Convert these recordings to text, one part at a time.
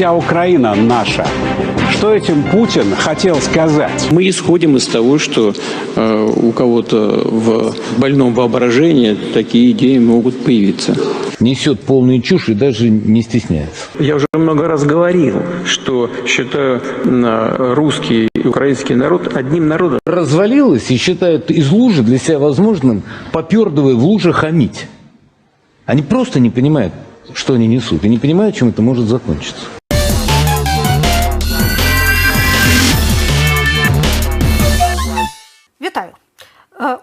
вся Украина наша. Что этим Путин хотел сказать? Мы исходим из того, что э, у кого-то в больном воображении такие идеи могут появиться. Несет полную чушь и даже не стесняется. Я уже много раз говорил, что считаю э, русский и украинский народ одним народом. Развалилась и считают из лужи для себя возможным, попердывая в луже хамить. Они просто не понимают, что они несут, и не понимают, чем это может закончиться.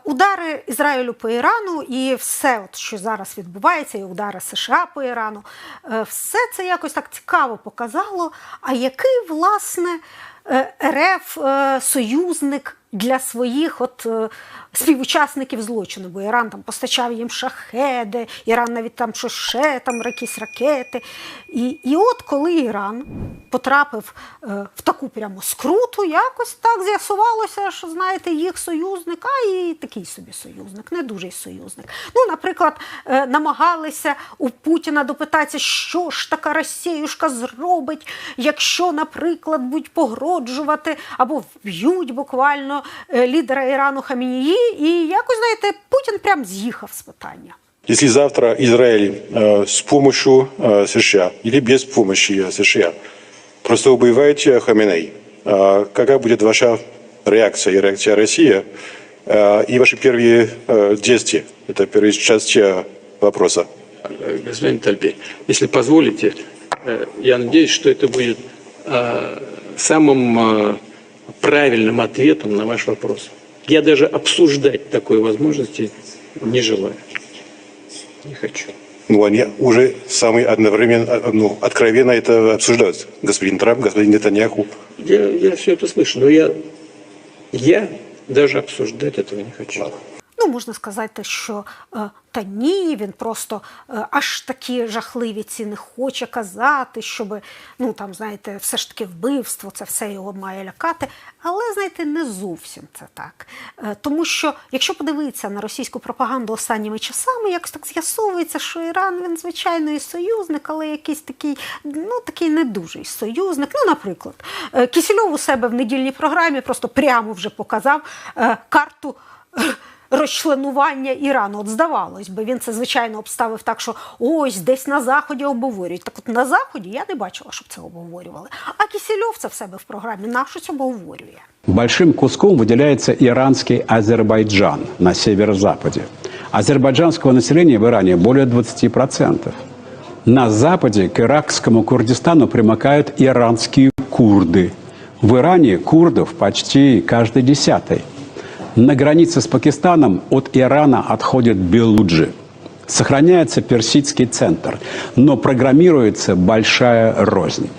Удари Ізраїлю по Ірану і все, от, що зараз відбувається, і удари США по Ірану, е, все це якось так цікаво показало. А який, власне, е, РФ е, союзник для своїх от, е, співучасників злочину? Бо Іран там постачав їм шахеди, Іран навіть там що ще там якісь ракети. І, і от коли Іран потрапив е, в таку прямо скруту, якось так з'ясувалося, що знаєте, їх союзник, а і такий собі союзник, не дуже союзник. Ну, наприклад, е, намагалися у Путіна допитатися, що ж така Росіюшка зробить, якщо, наприклад, будуть погроджувати або вб'ють буквально е, лідера Ірану Хамінії. І якось знаєте, Путін прям з'їхав з питання. Если завтра Израиль э, с помощью э, США или без помощи э, США просто убивает э, Хаминей, э, какая будет ваша реакция и реакция России э, и ваши первые э, действия? Это первая часть э, вопроса. Э, Господин Тальбей, если позволите, э, я надеюсь, что это будет э, самым э, правильным ответом на ваш вопрос. Я даже обсуждать такой возможности не желаю. Не хочу. Ну, они уже самые одновременно, ну, откровенно это обсуждают. Господин Трамп, господин Нетаньяху. Я, я все это слышу, но я, я даже обсуждать этого не хочу. Ну, можна сказати, що е, та ні, він просто е, аж такі жахливі ці не хоче казати, щоб, ну там, знаєте, все ж таки вбивство, це все його має лякати. Але, знаєте, не зовсім це так. Е, тому що, якщо подивитися на російську пропаганду останніми часами, якось так з'ясовується, що Іран він, звичайно, і союзник, але якийсь такий, ну такий не дуже союзник. Ну, наприклад, Кісільов у себе в недільній програмі просто прямо вже показав карту Розчленування Ірану, от здавалось би, він це звичайно обставив так, що ось десь на заході обговорюють. Так от на заході я не бачила, щоб це обговорювали. А Кісельов це в себе в програмі на щось обговорює. Большим куском выделяется иранский Азербайджан на северо-западе. Азербайджанского населения в Иране более 20%. На западе к иракскому Курдистану примыкают иранские курды. В Иране курдов почти каждый десятый. на границе с Пакистаном от Ирана отходит Белуджи. Сохраняется персидский центр, но программируется большая рознь.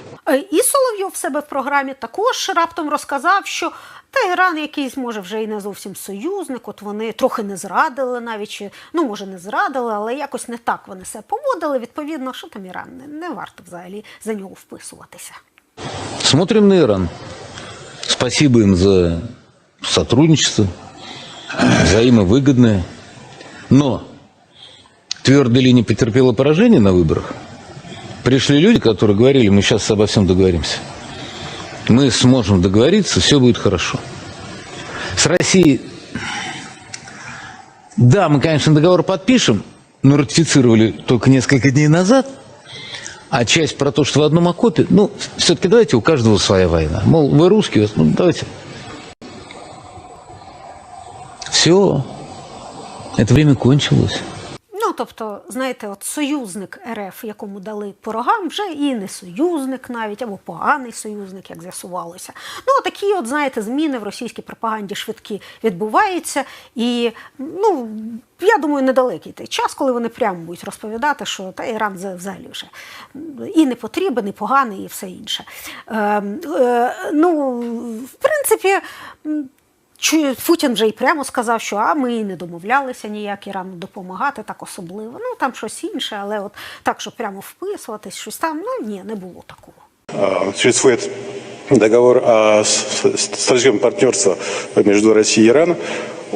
І Соловйов в себе в програмі також раптом розказав, що та Іран якийсь може вже і не зовсім союзник. От вони трохи не зрадили, навіть чи ну може не зрадили, але якось не так вони себе поводили. Відповідно, що там Іран не, не варто взагалі за нього вписуватися. Смотрим на Иран. Спасибо им за сотрудничество, взаимовыгодное. Но твердая линия потерпела поражение на выборах. Пришли люди, которые говорили, мы сейчас обо всем договоримся. Мы сможем договориться, все будет хорошо. С Россией, да, мы, конечно, договор подпишем, но ратифицировали только несколько дней назад. А часть про то, что в одном окопе, ну, все-таки давайте у каждого своя война. Мол, вы русские, ну, давайте. Все. Это время кончилось. Ну, тобто, знаєте, от союзник РФ, якому дали по рогам, вже і не союзник навіть, або поганий союзник, як з'ясувалося. Ну, такі, от, знаєте, зміни в російській пропаганді швидкі відбуваються. І, ну, я думаю, недалекий той час, коли вони прямо будуть розповідати, що та Іран за- взагалі вже і не потрібен, і поганий, і все інше. Е, е, ну, в принципі. Чу- Путін вже й прямо сказав, що а ми і не домовлялися ніяк Ірану допомагати, так особливо. Ну там щось інше, але от так, щоб прямо вписуватись, щось там, ну ні, не було такого. Существует договор о с- стратегическом партнерстве между Россией и Ираном.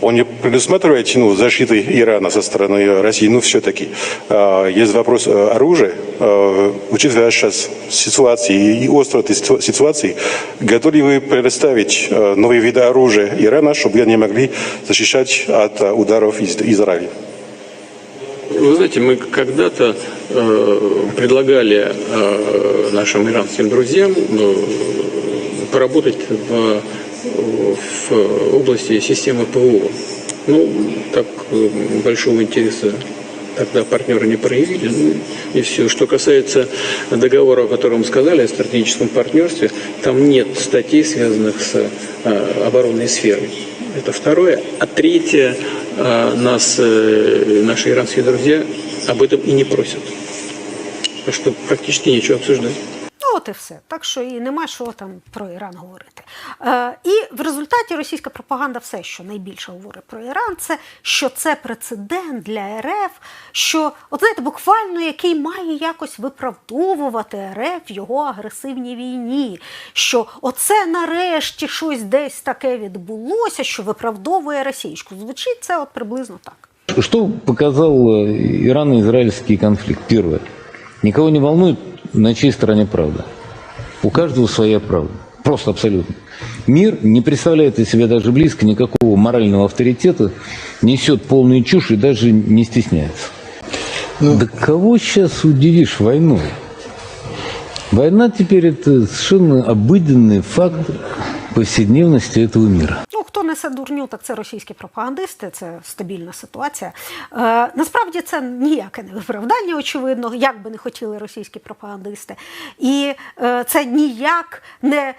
он не предусматривает ну, защиты Ирана со стороны России, ну все-таки. Есть вопрос э, оружия, Э, учитывая сейчас ситуации и остроту ситу- ситуации, готовы ли вы предоставить э, новые виды оружия Ирана, чтобы они могли защищать от э, ударов из Израиля? Вы знаете, мы когда-то э, предлагали э, нашим иранским друзьям э, поработать в, в области системы ПВО. Ну, так э, большого интереса тогда партнеры не проявили. Ну, и все. Что касается договора, о котором мы сказали, о стратегическом партнерстве, там нет статей, связанных с э, оборонной сферой. Это второе. А третье, нас э, наши иранские друзья об этом и не просят. Так что практически нечего обсуждать. От і все. Так що і нема що там про Іран говорити. Е, і в результаті російська пропаганда все, що найбільше говорить про Іран, це що це прецедент для РФ, що, от знаєте, буквально який має якось виправдовувати РФ в його агресивній війні. Що оце нарешті щось десь таке відбулося, що виправдовує російську. Звучить це от приблизно так. Что показал э, ирано-израильский конфликт? Первое. Никого не волнует, на чьей стороне правда. У каждого своя правда. Просто абсолютно. Мир не представляет из себя даже близко никакого морального авторитета, несет полную чушь и даже не стесняется. Да кого сейчас удивишь войной? Война теперь это совершенно обыденный факт повседневности этого мира. Несе дурню, так це російські пропагандисти, це стабільна ситуація. Е, насправді це ніяке не виправдання, очевидно, як би не хотіли російські пропагандисти. І е, це ніяк не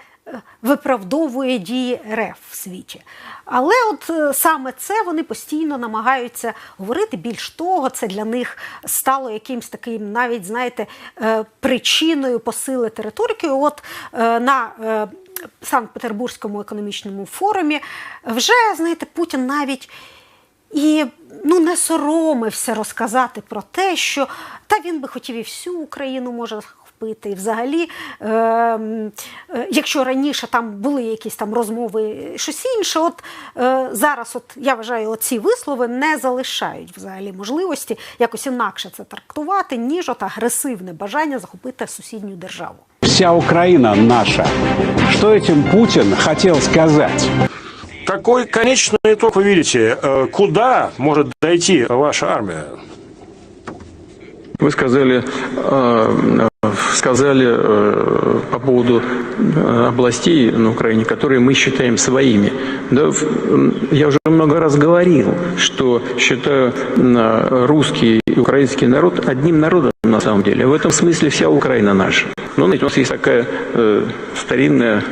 виправдовує дії РФ в світі. Але от е, саме це вони постійно намагаються говорити. Більш того, це для них стало якимсь таким, навіть знаєте, е, причиною посилити риторики. От е, на Санкт-Петербурзькому економічному форумі вже знаєте, Путін навіть і ну не соромився розказати про те, що та він би хотів і всю Україну може захопити. І взагалі, е, м, е, якщо раніше там були якісь там розмови, щось інше, от е, зараз, от я вважаю, оці вислови не залишають взагалі можливості якось інакше це трактувати, ніж от агресивне бажання захопити сусідню державу. Вся Украина наша. Что этим Путин хотел сказать? Какой конечный итог вы видите? Э, Куда может дойти ваша армия? Вы сказали, э, сказали э, по поводу э, областей на Украине, которые мы считаем своими. Да, я уже много раз говорил, что считаю э, русский и украинский народ одним народом на самом деле. В этом смысле вся Украина наша. Но знаете, у нас есть такая э, старинная,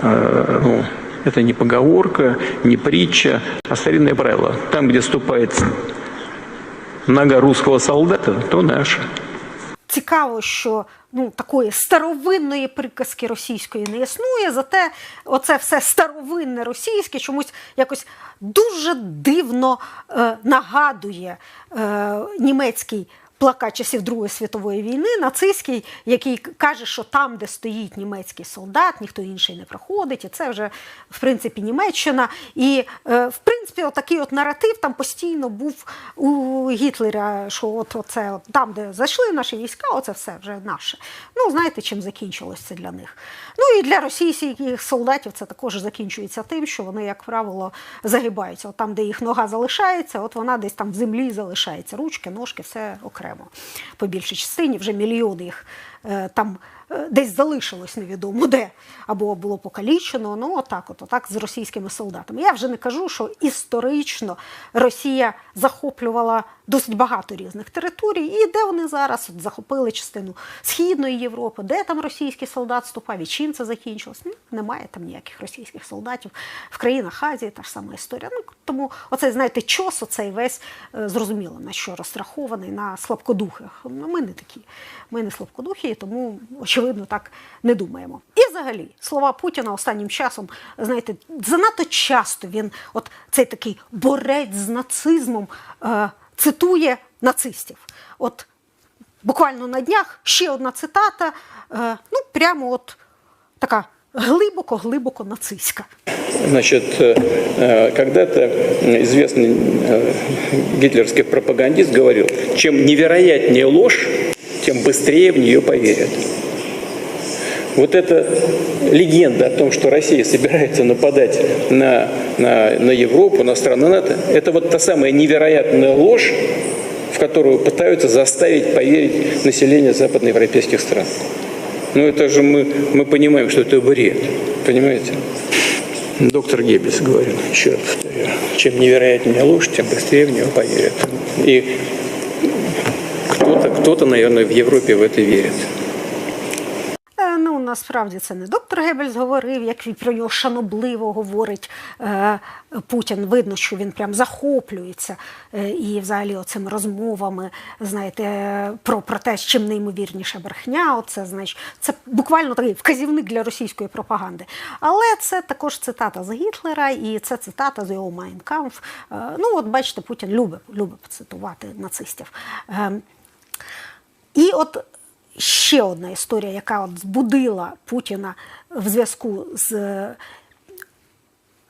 э, ну, это не поговорка, не притча, а старинное правило. Там, где ступает нога русского солдата, то наша. Цікаво, що ну такої старовинної приказки російської не існує, зате оце все старовинне російське чомусь якось дуже дивно е, нагадує е, німецький плакат часів Другої світової війни, нацистський, який каже, що там, де стоїть німецький солдат, ніхто інший не проходить, і це вже в принципі Німеччина. І е, в принципі, отакий от наратив там постійно був у Гітлера, що от оце от там, де зайшли наші війська, оце все вже наше. Ну знаєте, чим закінчилось це для них. Ну і для російських солдатів це також закінчується тим, що вони, як правило, загибаються. От там, де їх нога залишається, от вона десь там в землі залишається. Ручки, ножки, все окремо. По більшій частині вже мільйони їх е, там десь залишилось невідомо де, або було покалічено. Ну, отак, от, отак з російськими солдатами. Я вже не кажу, що історично Росія захоплювала досить багато різних територій, і де вони зараз от, захопили частину Східної Європи, де там російський солдат ступав, і чим це закінчилось? Ну, немає там ніяких російських солдатів. В країнах Азії та ж сама історія. Ну, тому оцей, знаєте, чос, оцей весь е, зрозуміло, на що розрахований, на слабкодухих. Ну, ми не такі. Ми не слабкодухі, тому, очевидно, так не думаємо. І взагалі, слова Путіна останнім часом, знаєте, занадто часто він, от цей такий борець з нацизмом, е, цитує нацистів. От буквально на днях ще одна цитата, е, ну, прямо от така глибоко-глибоко нацистська. Значит, э, э, когда-то известный э, гитлерский пропагандист говорил, чем невероятнее ложь, тем быстрее в нее поверят. Вот эта легенда о том, что Россия собирается нападать на, на, на Европу, на страны НАТО, это вот та самая невероятная ложь, в которую пытаются заставить поверить население западноевропейских стран. Ну это же мы, мы понимаем, что это бред, понимаете? Доктор Геббельс говорил, еще чем невероятнее ложь, тем быстрее в нее поверят. И кто-то, кто-то, наверное, в Европе в это верит. Насправді це не доктор Геббельс говорив, як він про нього шанобливо говорить е, Путін. Видно, що він прям захоплюється е, і взагалі оцими розмовами, знаєте, про, про те, з чим неймовірніша брехня. Оце, знаєш, це буквально такий вказівник для російської пропаганди. Але це також цитата з Гітлера, і це цитата з його Майнкамф. Е, ну, от бачите, Путін любить, любить цитувати нацистів. Е, і от ще одна історія, яка от збудила Путіна в зв'язку з е,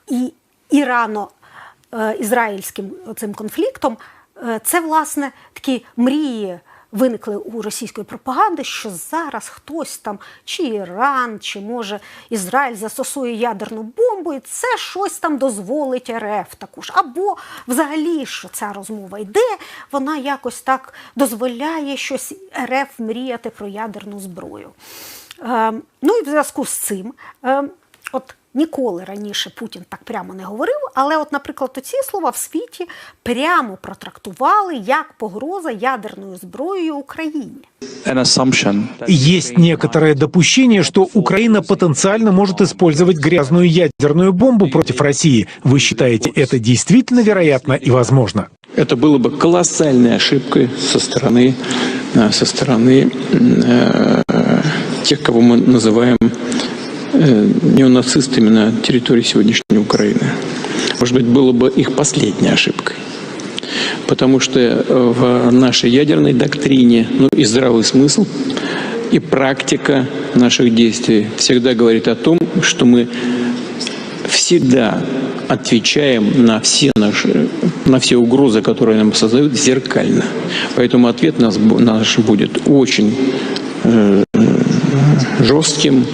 і ірано-ізраїльським цим конфліктом, е, це власне такі мрії. Виникли у російської пропаганди, що зараз хтось там, чи Іран, чи може Ізраїль застосує ядерну бомбу, і це щось там дозволить РФ також. Або взагалі, що ця розмова йде, вона якось так дозволяє щось РФ мріяти про ядерну зброю. Е, ну і в зв'язку з цим, е, от ніколи раніше Путін так прямо не говорив, але, от, наприклад, ці слова в світі прямо протрактували як погроза ядерною зброєю Україні. an assumption that Есть некоторое допущение, что Украина потенциально может использовать грязную ядерную бомбу против России. Вы считаете это действительно вероятно и возможно? Это было бы колоссальной ошибкой со стороны, э, со стороны э, тех, кого мы называем э, неонацистами на территории сегодняшней Украины. Может быть, было бы их последней ошибкой. Потому что э, в нашей ядерной доктрине, ну и здравый смысл, и практика наших действий всегда говорит о том, что мы всегда отвечаем на все наши, на все угрозы, которые нам создают, зеркально. Поэтому ответ наш будет очень э, жестким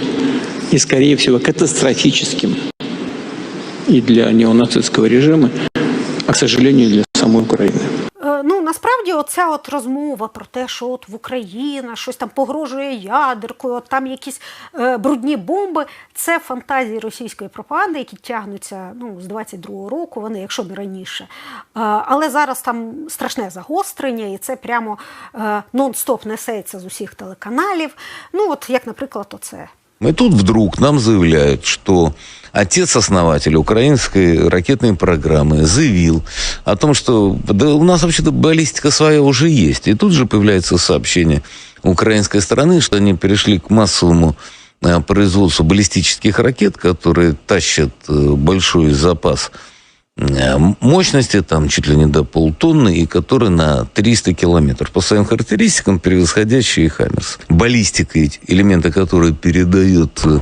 и, скорее всего, катастрофическим и для неонацистского режима, а, к сожалению, для самой Украины. Е, Ну насправді, оця от розмова про те, що от в Україна щось там погрожує ядеркою, от там якісь е, брудні бомби. Це фантазії російської пропаганди, які тягнуться ну з 22-го року, вони, якщо не раніше. Е, але зараз там страшне загострення, і це прямо е, нон-стоп несеться з усіх телеканалів. Ну, от як, наприклад, оце. И тут вдруг нам заявляют, что отец-основатель украинской ракетной программы заявил о том, что да, у нас вообще-то баллистика своя уже есть. И тут же появляется сообщение украинской стороны, что они перешли к массовому э, производству баллистических ракет, которые тащат э, большой запас э, мощности, там чуть ли не до полтонны, и которые на 300 километров. По своим характеристикам превосходящие «Хаммерс». Баллистика, элементы, которые передает э,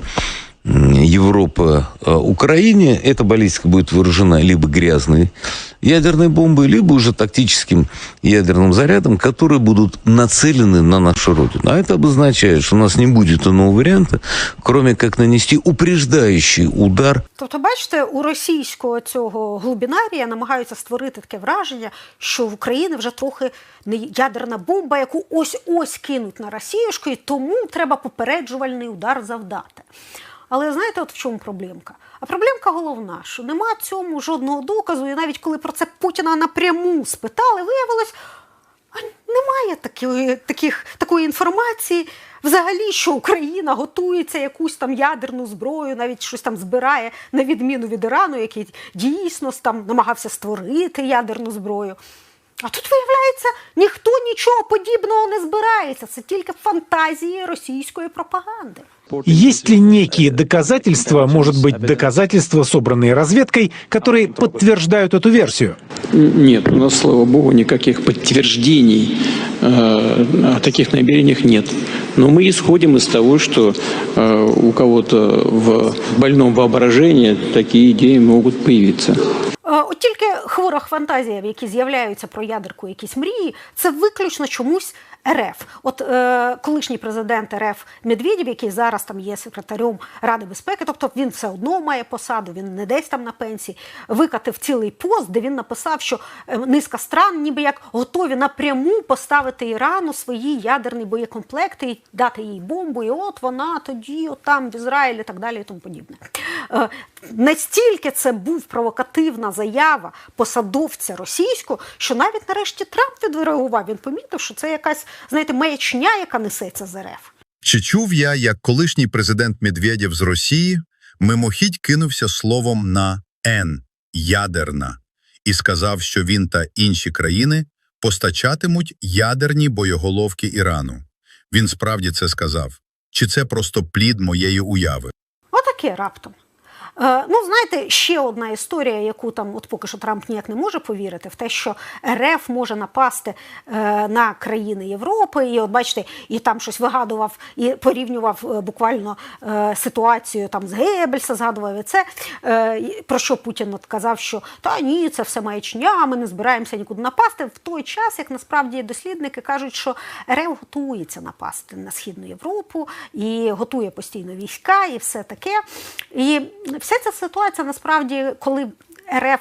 Европа э, Украине, эта баллистика будет вооружена либо грязной ядерной бомбой, либо уже тактическим ядерным зарядом, которые будут нацелены на нашу Родину. А это обозначает, что у нас не будет иного варианта, кроме как нанести упреждающий удар Тобто, бачите, у російського цього глубінарія намагаються створити таке враження, що в Україні вже трохи не ядерна бомба, яку ось-ось кинуть на Росіюшку, і тому треба попереджувальний удар завдати. Але знаєте, от в чому проблемка? А проблемка головна, що нема цьому жодного доказу, і навіть коли про це Путіна напряму спитали, виявилось, немає такої, таких, такої інформації взагалі, що Україна готується якусь там ядерну зброю, навіть щось там збирає, на відміну від Ірану, який дійсно там намагався створити ядерну зброю. А тут виявляється, ніхто нічого подібного не збирається. Це тільки фантазії російської пропаганди. Есть ли некие доказательства, может быть, доказательства, собранные разведкой, которые подтверждают эту версию? Нет, у нас, слава богу, никаких подтверждений э, о таких намерениях нет. Но мы исходим из того, что э, у кого-то в больном воображении такие идеи могут появиться. Е, От тільки хвора фантазія, в якій з'являються про ядерку якісь мрії, це виключно чомусь РФ. От е, колишній президент РФ Медведєв, який зараз там є секретарем Ради безпеки, тобто він все одно має посаду, він не десь там на пенсії, викатив цілий пост, де він написав, що е, низка стран ніби як готові напряму поставити Ірану свої ядерні боєкомплекти і дати їй бомбу, і от вона тоді, от там в Ізраїлі, і так далі, і тому подібне. Е, Настільки це був провокативна заява посадовця російського, що навіть нарешті Трамп відреагував. Він помітив, що це якась, знаєте, маячня, яка несеться з РФ. Чи чув я, як колишній президент Медведєв з Росії мимохідь кинувся словом на «Н» – «ядерна» і сказав, що він та інші країни постачатимуть ядерні боєголовки Ірану. Він справді це сказав. Чи це просто плід моєї уяви? Отаке раптом. Е, ну, знаєте, ще одна історія, яку там, от поки що Трамп ніяк не може повірити, в те, що РФ може напасти е, на країни Європи. І от бачите, і там щось вигадував і порівнював е, буквально ситуацію там з Геббельса, згадував і це. Про що Путін от казав, що та ні, це все маячня, ми не збираємося нікуди напасти. В той час, як насправді дослідники кажуть, що РФ готується напасти на Східну Європу і готує постійно війська, і все таке. І вся ця ситуація насправді, коли РФ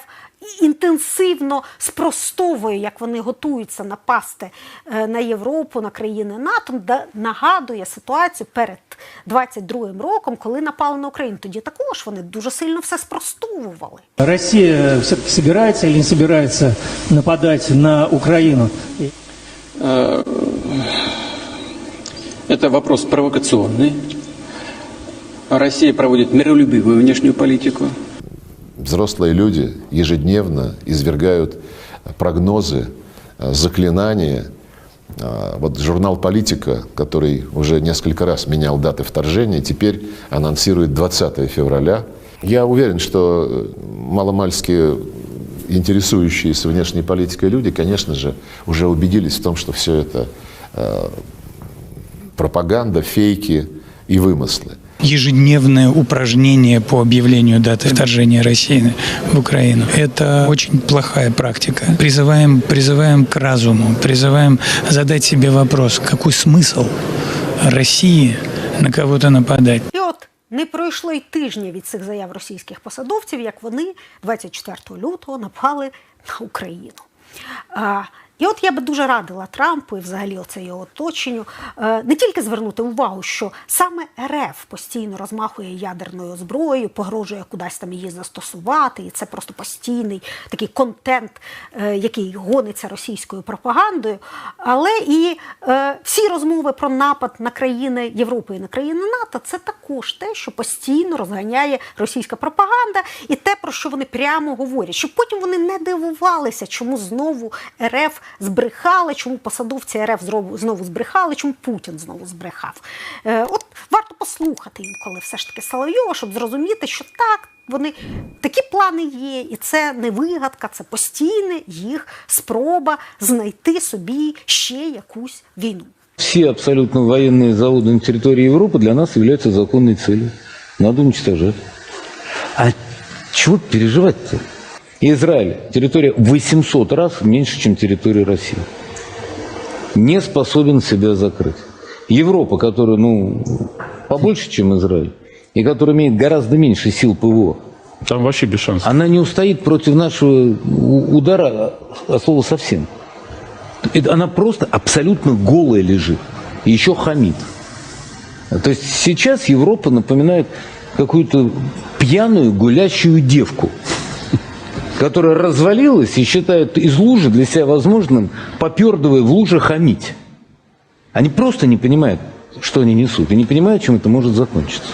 інтенсивно спростовує, як вони готуються напасти е, на Європу, на країни НАТО, нагадує ситуацію перед 22-м роком, коли напали на Україну. Тоді також вони дуже сильно все спростовували. Россия все-таки собирается или не собирается нападать на Украину? Это вопрос провокационный. Россия проводит миролюбивую внешнюю политику. Взрослые люди ежедневно извергают прогнозы, э, заклинания. А, Вот журнал «Политика», который уже несколько раз менял даты вторжения, теперь анонсирует 20 февраля. Я уверен, что э, маломальски интересующиеся внешней политикой люди, конечно же, уже убедились в том, что все это э, пропаганда, фейки и вымыслы. Ежедневное упражнение по объявлению даты вторжения России в Украину. Это очень плохая практика. Призываем, призываем к разуму, призываем задать себе вопрос, какой смысл России на кого-то нападать. І от не пройшло й тижня від цих заяв російських посадовців, як вони 24 лютого напали на Україну. І от я би дуже радила Трампу і взагалі оце його оточенню е, не тільки звернути увагу, що саме РФ постійно розмахує ядерною зброєю, погрожує кудись там її застосувати, і це просто постійний такий контент, е, який гониться російською пропагандою. Але і е, всі розмови про напад на країни Європи і на країни НАТО це також те, що постійно розганяє російська пропаганда, і те, про що вони прямо говорять, щоб потім вони не дивувалися, чому знову РФ збрехали, чому посадовці РФ знову, знову збрехали, чому Путін знову збрехав. Е, от варто послухати інколи все ж таки Соловйова, щоб зрозуміти, що так. Вони такі плани є, і це не вигадка, це постійна їх спроба знайти собі ще якусь війну. Все абсолютно военные заводы на территории Европы для нас являются законной целью. Надо уничтожать. А чего Израиль, территория 800 раз меньше, чем территория России. Не способен себя закрыть. Европа, которая, ну, побольше, чем Израиль, и которая имеет гораздо меньше сил ПВО, Там вообще без шансов. она не устоит против нашего удара от слова совсем. Это она просто абсолютно голая лежит. И еще хамит. То есть сейчас Европа напоминает какую-то пьяную гулящую девку, которая развалилась и считает из лужи для себя возможным, попердывая в луже, хамить. Они просто не понимают, что они несут, и не понимают, чем это может закончиться.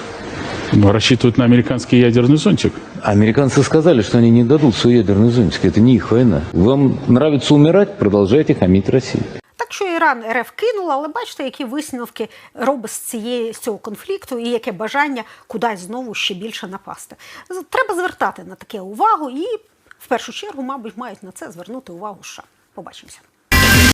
Рассчитывают на американский ядерный зонтик. Американцы сказали, что они не дадут свой ядерный зонтик. Это не их война. Вам нравится умирать, продолжайте хамить Россию. Так що Іран РФ кинула, але бачите, які висновки робить з цієї з цього конфлікту і яке бажання кудись знову ще більше напасти. З- Треба звертати на таке увагу, і в першу чергу, мабуть, мають на це звернути увагу США. Побачимося.